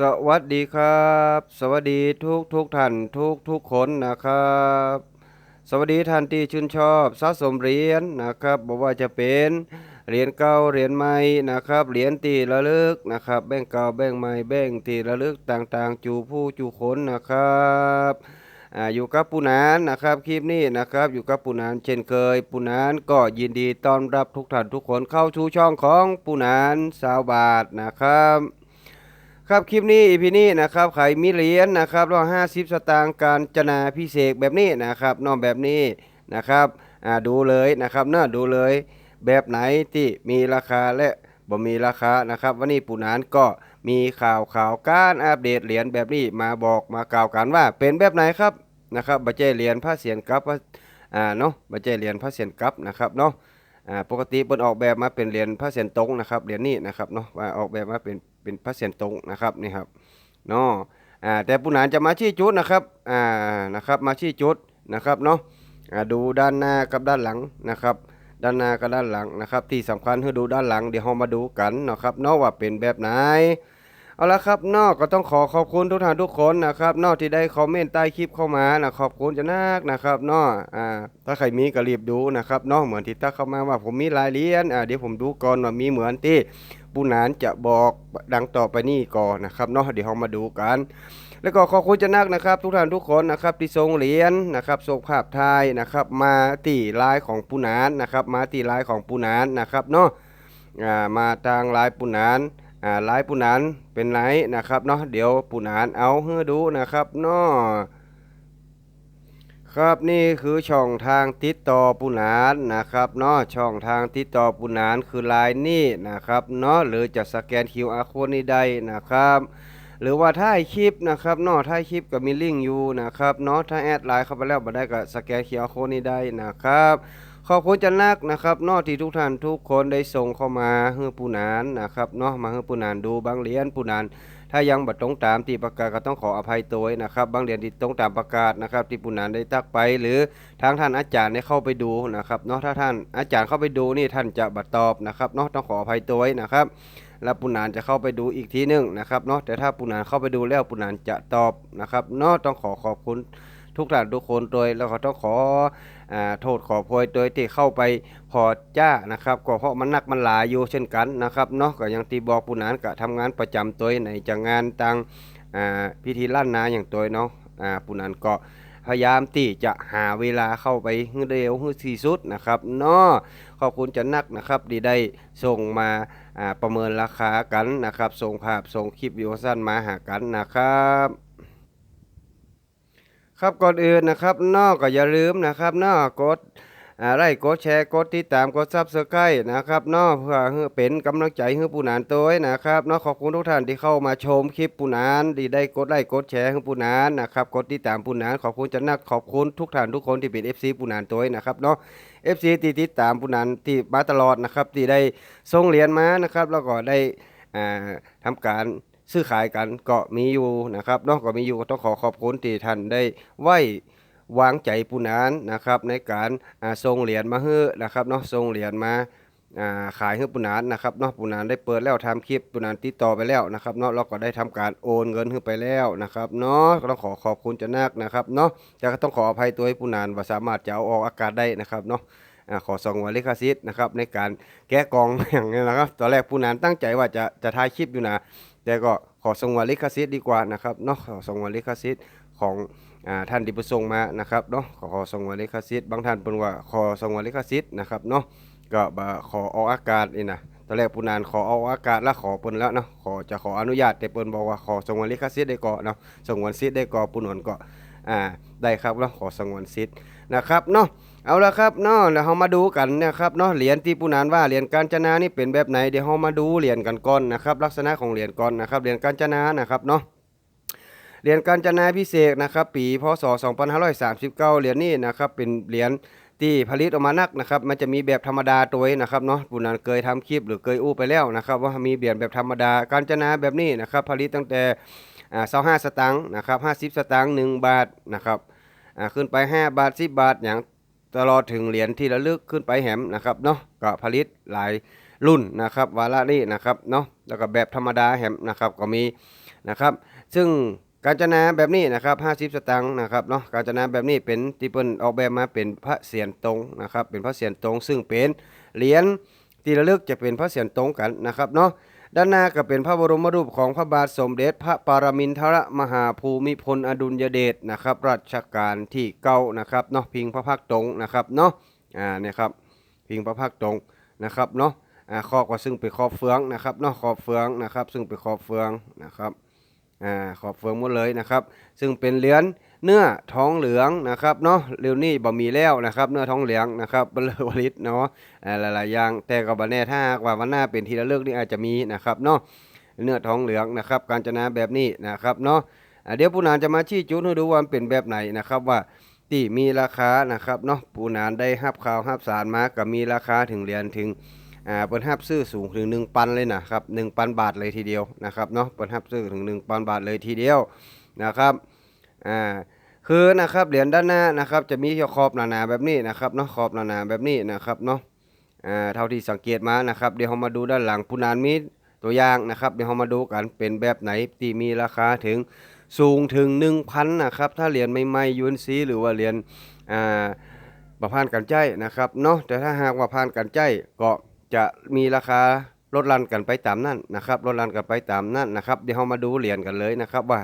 สวัสดีครับ สวัสดีทุกทุกท่านทุกทุกคนนะครับ สวัสดีท่านที่ชื่นชอบสะสมเหรียญนะครับบอกว่าจะเป็นเหรียญเก่าเหรียญใหม่นะครับเหรียญตีระลึกนะครับ แบ่งเก่าแบ่งใหม่แบ่งตีระลึกต่างๆ จูผู้จูคนนะครับออยู่กับปูนานนะครับคลิปนี้นะครับอยู่กับปูนานเช่นเคยปูนานก็ยินดีต้อนรับทุกท่านทุกคนเข้าชูช่องของปูนานสาวบาทนะครับ ครับคลิปนี้อีพีนี้นะครับใครมีเหรียญนะครับรอห้าสิบสตางค์การจนาพิเศษแบบนี้นะครับนอกแบบนี้นะครับอ่าดูเลยนะครับเนาะดูเลย แบบไหนที่มีราคาและบ่มีราคานะครับ วันนี้ปู่นานก็มีข่าวข่าวการอัปเดตเหรียญแบบนี้มาบอกมากล่าวกันว่าเป็นแบบไหนครับนะครับบัจเจเหรียญผ้าเสียนกับอ่าเนาะบัจเจเหรียญผ้าเสียนกับนะครับเนาะ อ่าปกติเปิ้นออกแบบมาเป็นเหรียญพระเศียรตรงนะครับเหรียญนี้นะครับเนาะว่าออกแบบมาเป็นเป็นพระเศียรตรงนะครับนี่ครับเนาะอ่าแต่ผู้นานจะมาชี้จุดนะครับอ่านะครับมาชี้จุดนะครับเนาะอ่าดูด้านหน้ากับด้านหลังนะครับด้านหน้ากับด้านหลังนะครับ ที่สำคัญคือดูด้านหลังเดี๋ยวเรามาดูกันนะครับเนาะว่าเป็นแบบไหน เอาละครับนอกก็ต้องขอขอบคุณทุกท่านทุกคนนะครับนอกที่ได้คอมเมนต์ใต้คลิปเข้ามานะขอบคุณจะนักนะครับนอกอ่าถ้าใครมีก็รีบดูนะครับนอกเหมือนที่ทักเข้ามาว่าผมมีรายเรียนอ่าเดี๋ยวผมดูก่อนว่ามีเหมือนที่ปูนานจะบอกดังต่อไปนี่ก่อนนะครับเนาะเดี๋ยวเรามาดูกัน แล้วก็ขอบคุณจะนักนะครับ ทุกท่านทุกคนนะครับที่ส่งเหรียญนะครับส่งภาพถ่ายนะครับมาที่ลน์ของปูนานนะครับมาที่ลน์ของปูนานนะครับเนาะอ่ามาทางลน์ปูนาน อ่าไลฟ์ปูนานเป็นไรนะครับเนาะเดี๋ยวปูนานเอาให้ดูนะครับเนาะครับนี่คือช่องทางติดต่อปูนานนะครับเนาะช่องทางติดต่อปูนานคือไลน์นี่นะครับเนาะหรือจะสแกน QR code นี้ได้นะครับหรือว่าถ่ายคลิปนะครับเนาะถ่ายคลิปก็มีลิงก์อยู่นะครับเนาะถ้าแอดไลน์เข้าไปแล้วบ่ได้ก็สแกน QR code นี้ได้นะครับ ขอบคุณจันนักนะครับนอกที่ทุกท่านทุกคนได้ส่งเข้ามาเฮือปูนานนะครับเนาะมาเฮือปูนานดูบางเหรียญปูนาน ถ้ายังบัดตรงตามที่ประกาศก็ต้องขออภัยตัวนะครับบางเหรียญที่ตรงตามประกาศนะครับที่ปูนานได้ตักไป หรือทางท่านอาจารย์ได้เข้าไปดูนะครับเนาะถ้าท่านอาจารย์เข้าไปดูนี่ท่านจะบัดตอบนะครับเนาะต้องขออภัยตัวนะครับแล้วปุนานจะเข้าไปดูอีกทีหนึงนะครับเนาะแต่ถ้าปุนานเข้าไปดูแล้วปุนานจะตอบนะครับเนาะต้องขอขอบคุณ ทุกท่านทุกคนโดยแล้วก็ต้องขออโทษขอโพยโดยที่เข้าไปพอจ้านะครับก็เพราะมันหนักมันหลายอยู่เช่นกันนะครับเนาะก็อยังที่บอกปุนานก็ทำงานประจำตัวในจังงานต่างพิธีล้านนาอย่างตัวเนาะปุนานก็พยายามที่จะหาเวลาเข้าไปให้เร็วให้ที่สุดนะครับเนาะขอบคุณจันนักนะครับที่ได้ส่งมาาประเมินราคากันนะครับ ส่งภาพส่งคลิปวิดีโอสั้นมาหากันนะครับ ครับก่อนอื่นนะครับนอกก็อย่าลืมนะครับนอกกดอ่าไลค์กดแชร์กดติดตามกดซับสไครต์นะครับนอกเพื่อเป็นกำลังใจให้ปูนานตัวนะครับนอกขอบคุณทุกท่านที่เข้ามาชมคลิปปูนานที่ได้กดไลค์กดแชร์ให้ปูนานนะครับกดติดตามปูนานขอบคุณจันนักขอบคุณทุกท่านทุกคนที่เป็น FC ปูนานตัวนะครับเนาะ FC ที่ติดตามผู้นันที่มาตลอดนะครับที่ได้ส่งเหรียญมานะครับแล้วก็ได้อ่าทำการ ซื้อขายกันก็มีอยู่นะครับนาะก็มีอยู่ก็ต้องขอขอบคุณที่ท่านได้ไว้วางใจผู้นั้นนะครับ ในการส่งเหรียญมาให้อนะครับเนาะส่งเหรียญมาขายให้ผู้นั้นนะครับเนาะผู้นั้นได้เปิดแล้วทำคลิปผู้นั้นติดต่อไปแล้วนะครับเนาะเราก็ได้ทำการโอนเงินขึ้นไปแล้วนะครับเนาะก็ต้องขอขอบคุณจะนักนะครับเนาะแต่ก็ต้องขออภัยตัวให้ผู้นานว่าสามารถจะเอาออกอากาศได้นะครับเนาะขอส่งวันลิขสิทธิ์นะครับในการแก้กองอย่างนี้นะครับตอนแรกผู้นานตั้งใจว่าจะจะถ่ายคลิปอยู่นะ แต่ก็ขอส่งวันลิขสิทธิ์ดีกว่านะครับเนาะขอส่งวันลิขสิทธิ์ของอท่านที่ประสงค์มานะครับเนาะขอขอส่งวันลิขสิทธิ์บางท่านเป็นว่าขอส่งวันลิขสิทธิ์นะครับเนาะก็บขอออกอากาศนี่นะตอนแรกปูนานขอเอาอากาศแล้วขอเปิ้นแล้วเนาะขอจะขออนุญาตแต่เปิ้นบอกว่าขอส่งวันลิขสิทธิ์ได้ก่อนเนาะส่งวันสิทธิ์ได้ก่อนปูนวนก็ อ่าได้ครับแล้วขอสงวนสิทธิ์นะครับเนาะเอาละครับเนาะแล้วเรามาดูกันนะครับเนาะเหรียญที่ปูนานว่าเหรียญกาญจนานี่เป็นแบบไหนเดี๋ยวเรามาดูเหรียญกันก่อนนะครับลักษณะของเหรียญก่อนนะครับเหรียญกาญจนานะครับเนาะเหรียญกาญจนาพิเศษนะครับปีพศ 2539เหรียญนี้นะครับเป็นเหรียญที่ผลิตออกมานักนะครับมันจะมีแบบธรรมดาตัวนะครับเนาะปูนานเคยทำคลิปหรือเคยอู้ไปแล้วนะครับว่ามีเหรียญแบบธรรมดากาญจนาแบบนี้นะครับผลิตตั้งแต่ อ่า25สตางค์นะครับ50สตางค์1บาทนะครับอ่าขึ้นไป5บาท10บาทอย่างตลอดถึงเหรียญที่ระลึกขึ้นไปแหมนะครับเนาะก็ผลิตหลายรุ่นนะครับวาระนี้นะครับเนาะแล้วก็แบบธรรมดาแหมนะครับก็มีนะครับ ซึ่งการจนาแบบนี้นะครับ50 สตางค์นะครับเนาะการจนาแบบนี้เป็นที่เปิ้นออกแบบมาเป็นพระเศียรตรงนะครับ เป็นพระเศียรตรง ซึ่งเป็นเหรียญที่ระลึกจะเป็นพระเศียรตรงกันนะครับเนาะ ด้านหน้าก็เป็นพระบรมรูปของพระบาทสมเด็จพระปรมินทรมหาภูมิพลอดุลยเดชนะครับรัชกาลที่เก้านะครับเนาะพิงพระพักตรงนะครับเนาะอ่าเนี่ยครับพิงพระพักตรงนะครับเนาะอ่าครอบก็ซึ่งเป็นคอบเฟืองนะครับเนาะคอบเฟืองนะครับ ซึ่งเป็นคอบเฟืองนะครับอ่าขอบเฟืองหมดเลยนะครับ ซึ่งเป็นเหรียญ เนื้อท้องเหลืองนะครับเนาะเร็วนี้บ่มีแล้วนะครับ เนื้อท้องเหลืองนะครับเบลอวลิตเนาะหลายๆอย่างแต่ก็บ่แน่ถ้าหากว่าวันหน้าเป็นทีละเลือกนี่อาจจะมีนะครับเนาะเนื้อท้องเหลืองนะครับ การจนาแบบนี้นะครับเนาะเดี๋ยวผู้นานจะมาชี้จุดให้ดูว่ามันเป็นแบบไหนนะครับว่าที่มีราคานะครับเนาะผู้นานได้รับข่าวรับสารมาก็มีราคาถึงเหรียญถึงอ่าเปิ้นฮับซื้อสูงถึง1ปันเลยนะครับ1,000บาทเลยทีเดียวนะครับเนาะเปิ้นฮับซื้อถึง1,000บาทเลยทีเดียวนะครับอ่า คือนะครับเหรียญด้านหน้านะครับจะมีขอบหนาๆแบบนี้นะครับเนาะขอบหนาๆแบบนี้นะครับเนาะอ่าเท่าที่สังเกตมานะครับเดี๋ยวเรามาดูด้านหลังผู้นานมีตัวอย่างนะครับเดี๋ยวเรามาดูกันเป็นแบบไหนที่มีราคาถึงสูงถึง 1,000นะครับถ้าเหรียญใหม่ๆยูนซีหรือว่าเหรียญอ่าบ่ผ่านกันใจนะครับเนาะแต่ถ้าหากว่าผ่านกันใจก็จะมีราคาลดลันกันไปตามนั้นนะครับลดลันกันไปตามนั้นนะครับเดี๋ยวเรามาดูเหรียญกันเลยนะครับว่า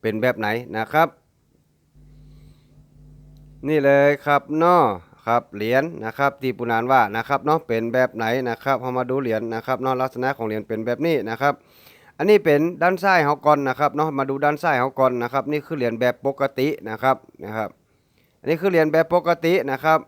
เป็นแบบไหนนะครับ นี่เลยครับเนาะครับเหรียญนะครับที่ปุนานว่านะครับเนาะเป็นแบบไหนนะครับเรามาดูเหรียญนะครับเนาะลักษณะของเหรียญเป็นแบบนี้นะครับอันนี้เป็นด้านซ้ายเฮาก่อนนะครับเนาะมาดูด้านซ้ายเฮาก่อนนะครับ นี่คือเหรียญแบบปกตินะครับนะครับ อันนี้คือเหรียญแบบปกตินะครับ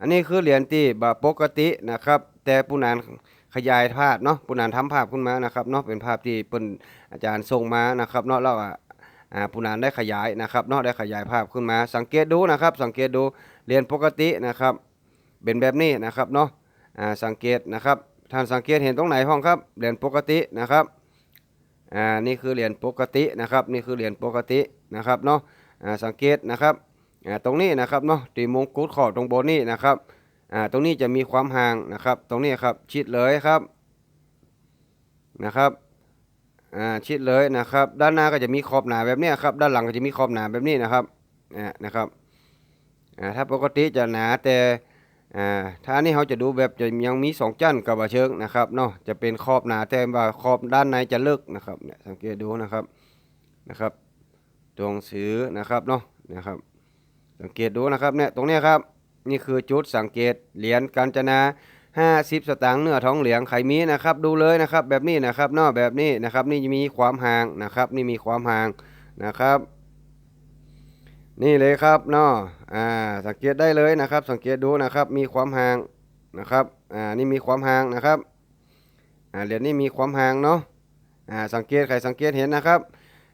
อันนี้คือเหรียญที่แบบปกตินะครับ แต่ผู้นานขยายภาพเนาะผู้นานทำภาพขึ้นมานะครับเนาะเป็นภาพที่เปิ้นอาจารย์ส่งมานะครับเนาะแล้วอะ อ่าผู้นานได้ขยายนะครับเนาะได้ขยายภาพขึ้นมา สังเกตดูนะครับ สังเกตดูเหรียญปกตินะครับ เป็นแบบนี้นะครับเนาะอ่าสังเกตนะครับท่านสังเกตเห็นตรงไหนห้องครับเหรียญปกตินะครับอ่านี่คือเหรียญปกตินะครับ นี่คือเหรียญปกตินะครับเนาะอ่าสังเกตนะครับอ่าตรงนี้นะครับเนาะตีมงกุฎขอบตรงบนนี่นะครับอ่าตรงนี้จะมีความห่างนะครับ ตรงนี้ครับชิดเลยครับนะครับ อ่าชิดเลยนะครับ ด้านหน้าก็จะมีขอบหนาแบบนี้ครับ ด้านหลังก็จะมีขอบหนาแบบนี้นะครับอ่านะครับอ่าถ้าปกติจะหนาแต่อ่าถ้านี้เขาจะดูแบบจะยังมีสองจั่นกับบะเชิงนะครับเนาะจะเป็นขอบหนาแต่ว่าขอบด้านในจะเลิกนะครับเนี่ยสังเกตดูนะครับนะครับตัวหนังสือนะครับเนาะนะครับ สังเกตดูนะครับเนี่ยตรงนี้ครับนี่คือจุดสังเกตเหรียญกาญจนา 50 สตางค์เนื้อทองเหลืองไขมีนะครับดูเลยนะครับแบบนี้นะครับนอกแบบนี้นะครับนี่มีความห่างนะครับนี่มีความห่างนะครับ นี่เลยครับนาะอ่าสังเกตได้เลยนะครับ สังเกตดูนะครับมีความห่างนะครับอ่านี่มีความห่างนะครับอ่าเหรียญนี่มีความห่างเนาะอ่าสังเกตใครสังเกตเห็นนะครับ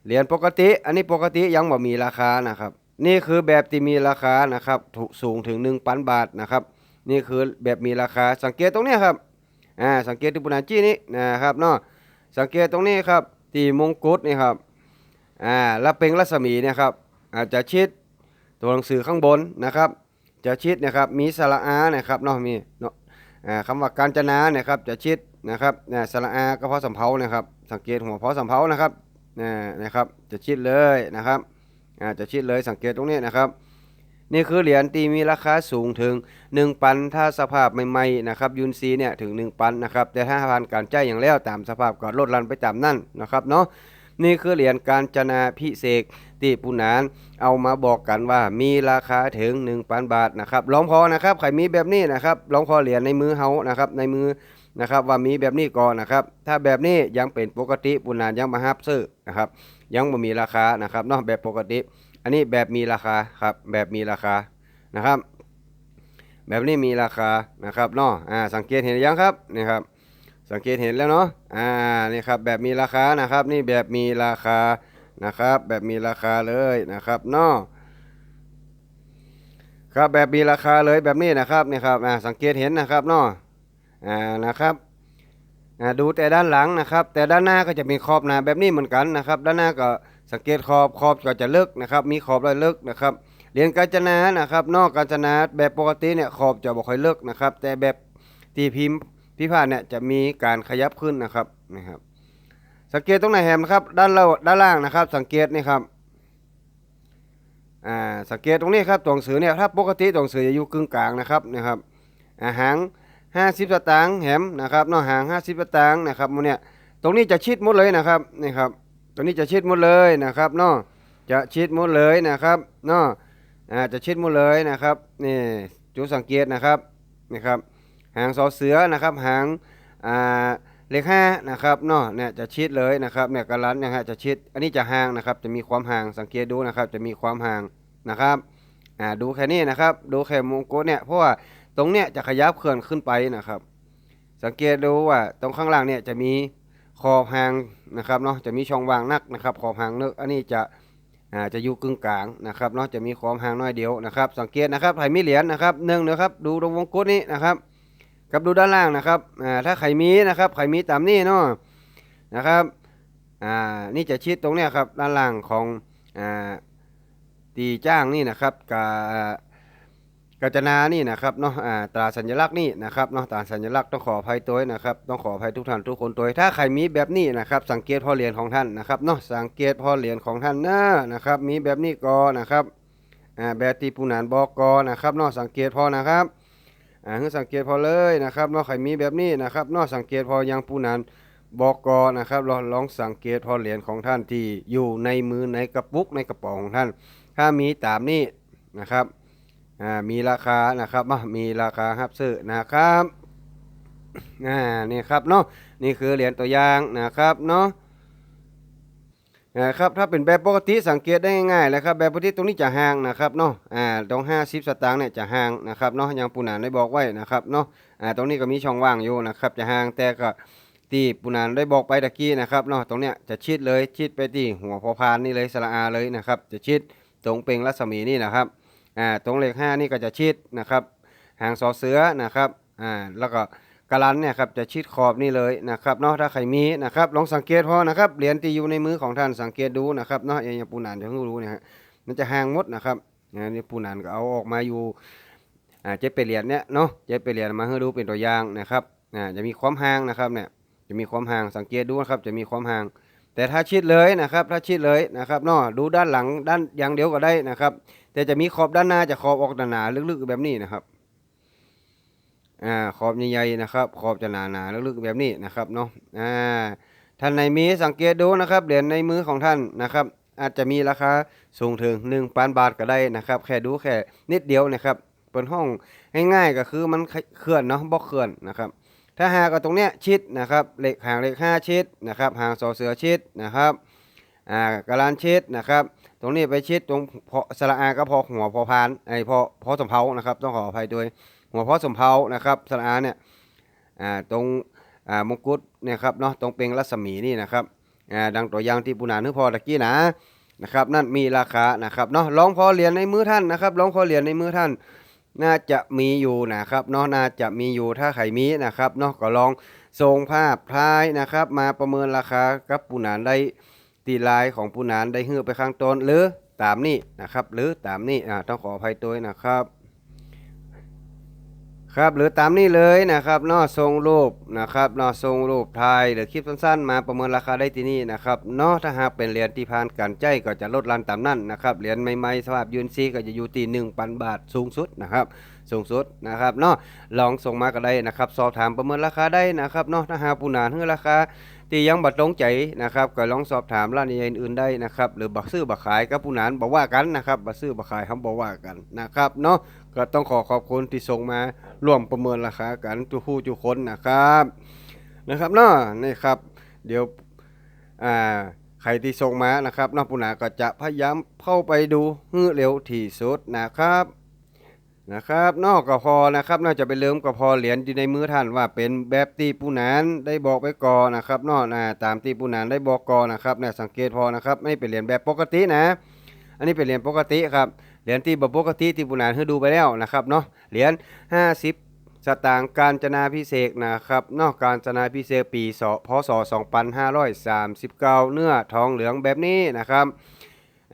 เหรียญปกติ อันนี้ปกติยังบ่มีราคานะครับ นี่คือแบบที่มีราคานะครับถูกสูงถึง1ปันบาทนะครับ นี่คือแบบมีราคาสังเกตตรงนี้ครับอ่าสังเกตที่ปุนาจี้นี้นะครับเนาะสังเกตตรงนี้ครับที่มงกุฎนี่ครับอ่าแล้วเป็นรัศมีเนี่ยครับอาจจะชิดตัวหนังสือข้างบนนะครับ จะชิดนะครับมีสระอานะครับเนาะมีเนาะอ่าคำว่าการจนาเนี่ยครับจะชิดนะครับอ่สระอาก็เพราะสำเภานะครับ สังเกตหัวเพราะสำเภานะครับอ่นะครับ จะชิดเลยนะครับอาจะชิดเลยสังเกตตรงนี้นะครับ นี่คือเหรียญที่มีราคาสูงถึง 1 ปันถ้าสภาพใหม่ๆนะครับยุนซีเนี่ยถึง 1 ปันนะครับแต่ถ้าผ่านการจ่ายอย่างแล้วตามสภาพก็ลดลันไปตามนั่นนะครับเนาะนี่คือเหรียญการจนาพิเศษที่ปุนานเอามาบอกกันว่ามีราคาถึง1ปันบาทนะครับลองพอนะครับใครมีแบบนี้นะครับลองพอเหรียญในมือเฮานะครับในมือนะครับว่ามีแบบนี้ก่อนนะครับ ถ้าแบบนี้ยังเป็นปกติปุนานยังมาฮับซื้อนะครับยังบ่มีราคานะครับนาะแบบปกติ อันนี้แบบมีราคาครับแบบมีราคานะครับ แบบนี้มีราคานะครับเนาะอ่าสังเกตเห็นหรือยังครับนี่ครับสังเกตเห็นแล้วเนาะอ่านี่ครับแบบมีราคานะครับ นี่แบบมีราคานะครับ แบบมีราคาเลยนะครับเนาะครับแบบมีราคาเลยแบบนี้นะครับนี่ครับอ่าสังเกตเห็นนะครับเนาะอ่านะครับอ่าดูแต่ด้านหลังนะครับ แต่ด้านหน้าก็จะมีขอบหนาแบบนี้เหมือนกันนะครับ ด้านหน้าก็ สังเกตขอบขอบก็จะเลิกนะครับ มีขอบรอยเลิกนะครับเหรียญกาญจนานะครับ นอกกาญจนาแบบปกติเนี่ยขอบจะบ่ค่อยเลิกนะครับ แต่แบบตีพิมพ์พิพาทเนี่ยจะมีการขยับขึ้นนะครับนะครับ สังเกตตรงไหนแฮมนะครับ ด้านล่างด้านล่างนะครับ สังเกตนี่ครับอ่าสังเกตตรงนี้ครับตัวหนังสือเนี่ยถ้าปกติตัวหนังสือจะอยู่กึ่งกลางนะครับนะครับอ่าหาง50สตางค์แฮมนะครับนาะหาง 50สตางค์นะครับมันเนี่ยตรงนี้จะชิดหมดเลยนะครับนี่ครับ ตรงนี้จะชิดหมดเลยนะครับเนาะจะชิดหมดเลยนะครับเนาะอ่าจะชิดหมดเลยนะครับนี่จุดสังเกตนะครับนี่ครับหางสอเสือนะครับหางอ่าเลขห้านะครับเนาะเนี่ยจะชิดเลยนะครับเนี่ยกระลันเนี่ฮะจะชิด อันนี้จะห่างนะครับจะมีความห่างสังเกตดูนะครับจะมีความห่างนะครับอ่าดูแค่นี้นะครับ ดูแค่มงกุฎเนี่ยเพราะว่าตรงเนี้ยจะขยับเคลื่อนขึ้นไปนะครับ สังเกตดูว่าตรงข้างล่างเนี่ยจะมี ขอบห่างนะครับเนาะจะมีช่องว่างนักนะครับขอบห่างเนึกอันนี้จะอ่าจะอยู่กึ่งกลางนะครับเนาะจะมีความห่างน้อยเดียวนะครับ สังเกตนะครับใครมีเหรียญนะครับหนึ่งนะครับดูตรงวงกลมนี้นะครับกับดูด้านล่างนะครับอ่าถ้าใครมีนะครับใครมีตามนี้เนาะนะครับอ่านี่จะชิดตรงเนี้ยครับด้านล่างของอ่าตีจ้างนี่นะครับกา กาจนานี่นะครับเนาะอ่าตราสัญลักษณ์นี่นะครับเนาะตราสัญลักษณ์ต้องขออภัยตัวนะครับต้องขออภัยทุกท่านทุกคนตัวถ้าใครมีแบบนี้นะครับ สังเกตพ่อเหรียญของท่านนะครับเนาะสังเกตพ่อเหรียญของท่านนะนะครับ มีแบบนี้ก็นะครับอ่าแบบตีปูนานบอกกอนะครับเนาะสังเกตพอนะครับอ่าให้สังเกตพอเลยนะครับเนาะใครมีแบบนี้นะครับเนาะสังเกตพอยังผู้นั้นบอกกอนะครับลองลองสังเกตพอเหรียญของท่านที่อยู่ในมือในกระปุกในกระเป๋าของท่าน ถ้ามีตามนี้นะครับ อ่ามีราคานะครับอะมีราคาฮับซื้อนะครับอ่านี่ครับเนาะนี่คือเหรียญตัวอย่างนะครับเนาะนะครับถ้าเป็นแบบปกติสังเกตได้ง่ายๆเลยครับแบบปกติตรงนี้จะห่างนะครับเนาะอ่าตรง 50 สตางค์เนี่ยจะห่างนะครับเนาะอยังปูนานได้บอกไว้นะครับเนาะอ่าตรงนี้ก็มีช่องว่างอยู่นะครับจะห่างแต่ก็ที่ปูนานได้บอกไปตะกี้นะครับเนาะตรงเนี้ยจะชิดเลยชิดไปที่หัวพอพานนี่เลยสระอาเลยนะครับจะชิดตรงเปล่งรัศมีนี่นะครับ อ่าตรงเลข 5 นี่ก็จะชิดนะครับหางสอเสือนะครับอ่าแล้วก็กระลันเนี่ยครับจะชิดขอบนี่เลยนะครับเนาะถ้าใครมีนะครับลองสังเกตพอนะครับเหรียญที่อยู่ในมือของท่านสังเกตดูนะครับเนาะอย่างปูนานจะเพิ่งรู้เนี่ยฮะมันจะห่างมดนะครับนี่ปูนานก็เอาออกมาอยู่อ่าเจ็ดเปรียญเนี่ยเนาะเจ็ดเปรียญมาให้ดูเป็นตัวอย่างนะครับอ่าจะมีความห่างนะครับเนี่ยจะมีความห่างสังเกตดูนะครับจะมีความห่าง แต่ถ้าชิดเลยนะครับถ้าชิดเลยนะครับเนาะดูด้านหลังด้านอย่างเดียวก็ได้นะครับ แต่จะมีขอบด้านหน้าจะขอบออกหนาๆลึกๆแบบนี้นะครับอ่าขอบใหญ่ๆนะครับ ขอบจะหนาๆลึกๆแบบนี้นะครับเนาะอ่าท่านในมีสังเกตดูนะครับเหรียญในมือของท่านนะครับ อาจจะมีราคาสูงถึง1พันบาทก็ได้นะครับ แค่ดูแค่นิดเดียวนะครับเปิดห้องง่ายๆก็คือมันเคลื่อนเนาะบ่เคลื่อนนะครับ ถ้าหากว่าตรงเนี้ยชิดนะครับเหล็กหางเหล็ก5ชิดนะครับหางสอเสือชิดนะครับอ่ากระลานชิดนะครับ รงนี้ไปชิดตรงพอสระอาก็พอหัวพอพานไอพอพอสมเพานะครับ ต้องขออภัยด้วยหัวพอสมเพานะครับสระอาเนี่ยอ่าตรงอ่ามงกุฎเนี่ยครับเนาะตรงเปลงรัศมีนี่นะครับอ่าดังตัวอย่างที่ปูนานึกพอตะกี้นะนะครับนั่นมีราคานะครับเนาะลองพอเหรียญในมือท่านนะครับลองพอเหรียญในมือท่าน น่าจะมีอยู่นะครับเนาะน่าจะมีอยู่ถ้าใครมีนะครับเนาะก็ลองส่งภาพท้ายนะครับ มาประเมินราคากับปูนานได้ ตีลายของปูนานได้เฮือไปข้างต้นหรือตามนี้นะครับ หรือตามนี้อ่าต้องขออภัยตัวนะครับ ครับหรือตามนี้เลยนะครับนอทรงรูปนะครับนอทรงรูปไทยหรือคลิปสั้นๆ มาประเมินราคาได้ที่นี่นะครับนอถ้าหากเป็นเหรียญที่ผ่านการใจก็จะลดลันตามนั้นนะครับเหรียญใหม่ๆสภาพยืนซีก็จะอยู่ที่หนึ่งพันบาทสูงสุดนะครับสูงสุดนะครับเนาะลองส่งมาก็ได้นะครับ สอบถามประเมินราคาได้นะครับเนาะถ้าหากปูนานเฮือราคา ที่ยังบัดตรงใจนะครับก็ลองสอบถามร้านใหญ่อื่นได้นะครับหรือบักซื้อบักขายกับผู้นานบอกว่ากันนะครับบักซื้อบักขายเขาบอกว่ากันนะครับเนาะก็ต้องขอขอบคุณที่ส่งมาร่วมประเมินราคากันทุกผู้ทุกคนนะครับนะครับเนาะนี่ครับ เดี๋ยวอ่าใครที่ส่งมานะครับนอกผู้นาก็จะพยายามเข้าไปดูให้เร็วที่สุดนะครับ นะครับนอกก็พอนะครับน่าจะไปเริ่มก็พอเหรียญอยู่ในมือท่านว่าเป็นแบบตีปูนานได้บอกไว้ก่อนนะครับนอกนะตามตีปูนานได้บอกก่อนนะครับเนี่ยสังเกตพอนะครับไม่เป็นเหรียญแบบปกตินะ อันนี้เป็นเหรียญปกติครับเหรียญที่แบบปกติที่ปูนานให้ดูไปแล้วนะครับเนาะเหรียญ50สตางค์การจนาพิเศษนะครับ นอกการจนาพิเศษปีศพศ2539 เนื้อทองเหลืองแบบนี้นะครับ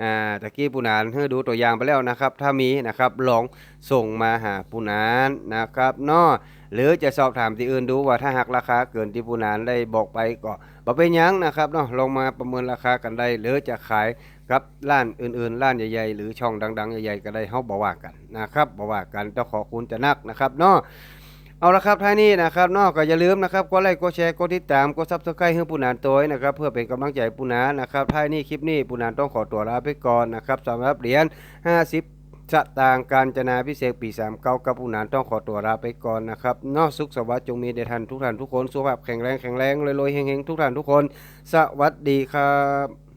อ่าตะกี้ปูนานให้ดูตัวอย่างไปแล้วนะครับ ถ้ามีนะครับลองส่งมาหาปูนานนะครับเนาะหรือจะสอบถามที่อื่นดูว่าถ้าหากราคาเกินที่ปูนานได้บอกไปก็บ่เป็นยังนะครับเนาะลงมาประเมินราคากันได้ หรือจะขายกับร้านอื่นๆร้านใหญ่ๆ หรือช่องดัง ๆ ใหญ่ๆก็ได้เฮาบ่ว่ากันนะครับบ่ว่ากันต้องขอคุณจะนักนะครับเนาะ เอาละครับท้ายนี้นะครับนาะก็อย่าลืมนะครับกดไลค์กดแชร์กดติดตามกด Subscribe ให้ปูนานตัวนะครับเพื่อเป็นกำลังใจให้ปูนานนะครับท้ายนี้คลิปนี้ปูนานต้องขอตัวลาไปก่อนนะครับสำหรับเหรียญ50สตางค์การจนาพิเศษปี39กับปูนานต้องขอตัวลาไปก่อนนะครับนอกสุขสวัสดิ์จงมีแด่ท่านทุกท่านทุกคนสุขภาพแข็งแรงแข็งแรงรวยๆเฮงๆทุกท่านทุกคน สวัสดีครับ